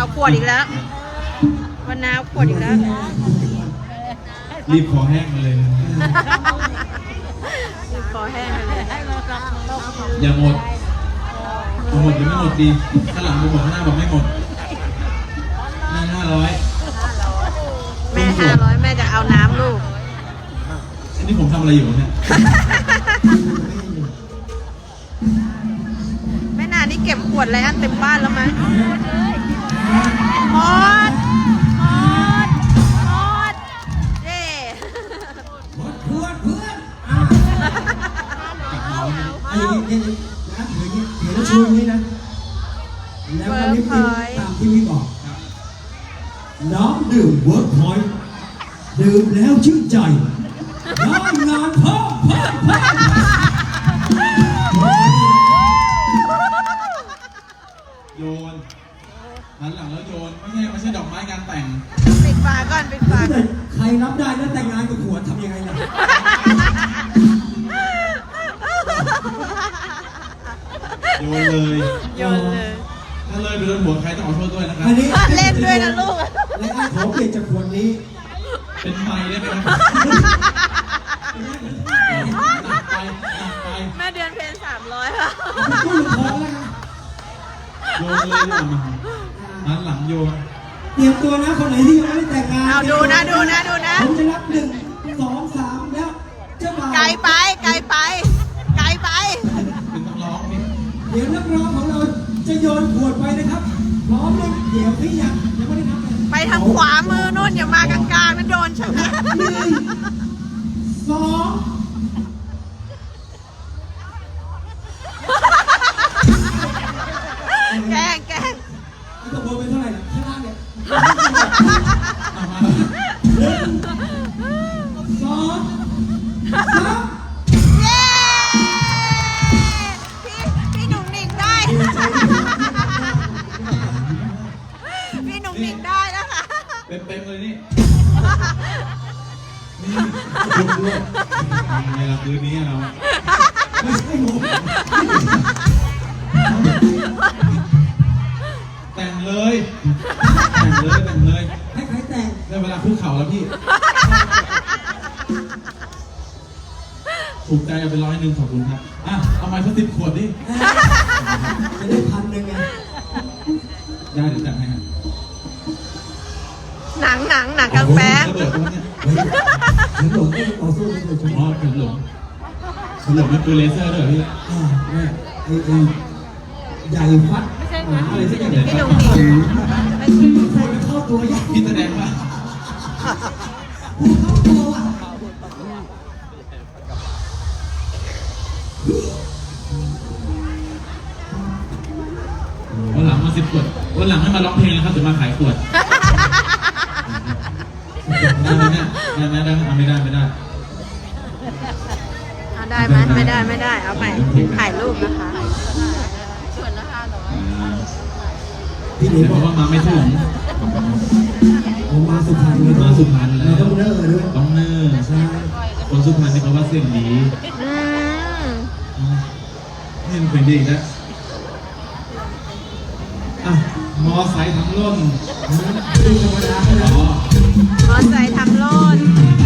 เอาขวดอีกแล้ววันนาเอาขวดอีกแล้ว รีบคอแห้งมาเลยคอแห้งไปเลยอย่าหมดเอาหมดหรือไม่หมดดีข้างหลังดูหมดข้างหน้าบอกไม่หมดหน้าห้าร้อยแม่ห้าร้อยแม่จะเอาน้ำลูก อันนี้ผมทำอะไรอยู่เนี่ย แม่นานี่เก็บขวดแล้วเต็มบ้านแล้วมั้ย หมดหมดหมดเย้เพื่อนเพื่อนอะไอ้นี่นี่นะถืออย่างนี้ถือแล้วชูอย่างนี้นะ แล้วก็นิดนึงตามที่พี่บอกน้ำดื่มเวิร์กพอยต์ดื่มแล้วชื่นใจได้งานเพิ่มเพิ่มเพิ่มโยน หันหลังแล้วโยน ไม่ใช่ไม่ใช่ดอกไม้งานแต่ง ปิดฝาก่อนปิดฝาก่แต่อนใครรับได้แล้วแต่งงานกับขวดทำยังไงล่ะโยนเลย โยนเลยถ้าเลยไปโดนหัวใครต้องขอโทษด้วยนะครับ อันนี้เล่นด้วยนะลูกและไอ้ขอเปลี่ยนจากขวดนี้ เป็นไม้ได้ไหมครับหนักไปหนักไปแม่เดือนเพนสามร้อยค่ะ ตู้ลำโพงแล้วนะโยนเลยดีกว่า มาหันหลังโยนเตรียมตัวนะคนไหนที่ยังไม่ได้แต่งงานเอาดูนะดูนะดูนะ ผมจะนับหนึ่งสองสามแล้วเจ้าบ่าวไกลไปไกลไป ไกลไป เป็นต้องร้องนี่เดี๋ยวนักร้องของเราจะโยนขวดไปนะครับพร้อมเลยเดี๋ยวพี่ยังยังไม่ได้นับเลยไปทางขวามือนู่นอย่ามากลางๆนั่นโดนฉันนะหนึ่งสองแกล้ง สองสามเย้พี่พี่หนุ่มหนิงได้ พี่หนุ่มหนิงได้นะคะเต็มๆเลยนี่นี่ลุกด้วยยังไงล่ะคืนนี้เราไม่ใช่ผมแต่งเลยแต่ง เลยแต่งเลยให้ใครแต่งได้เวลาคุกเข่าแล้วพี่ถูกใจเอาไปร้อยหนึ่งขอบคุณครับอะเอาไม้สักสิบขวดดิจะได้พันหนึ่งไงได้เดี๋ยวจัดให้ครับหนังหนังหนังกลางแปงระเบิดตรงเนี้ยเฮ้ยฉันหลงไม่ต่อสู้ไม่เลยใช่ไหมอ๋อเข็มหลงเข็มหลงมันคือเลเซอร์ด้วยเหรอพี่อ่าแม่ไอ้ไอ้ใหญ่ฟัดหมาอะไรสักอย่างพี่หนุ่ม หนิงพูดแล้วเข้าตัวยากพี่แสดงว่าพูดเข้าตัวอะวันหลังมาสิบขวดวันหลังให้มาร้องเพลงนะครับถึงมาขายขวดได้ไหมเนี่ยได้ไหมได้ไหมเอาไม่ได้ไม่ได้เอาได้ไหมไม่ได้ไม่ได้ เอาใหม่ถ่ายรูปนะคะ พี่หนิเดี๋งยวบบอกอกว่ามาไม่ถึงผมมาสุพรรณเลยมาสุพรรณแล้วเราต้องเนิ่อด้วยต้องเนิ่อใช่คนสุพรรณนี่เขาว่าเสียงดีอืมนี่มันเป็นดีอีกแล้วอะมอไซค์ทั้งร่นคือธรรมดาเลยอ๋อ มอไซค์ทำโลดม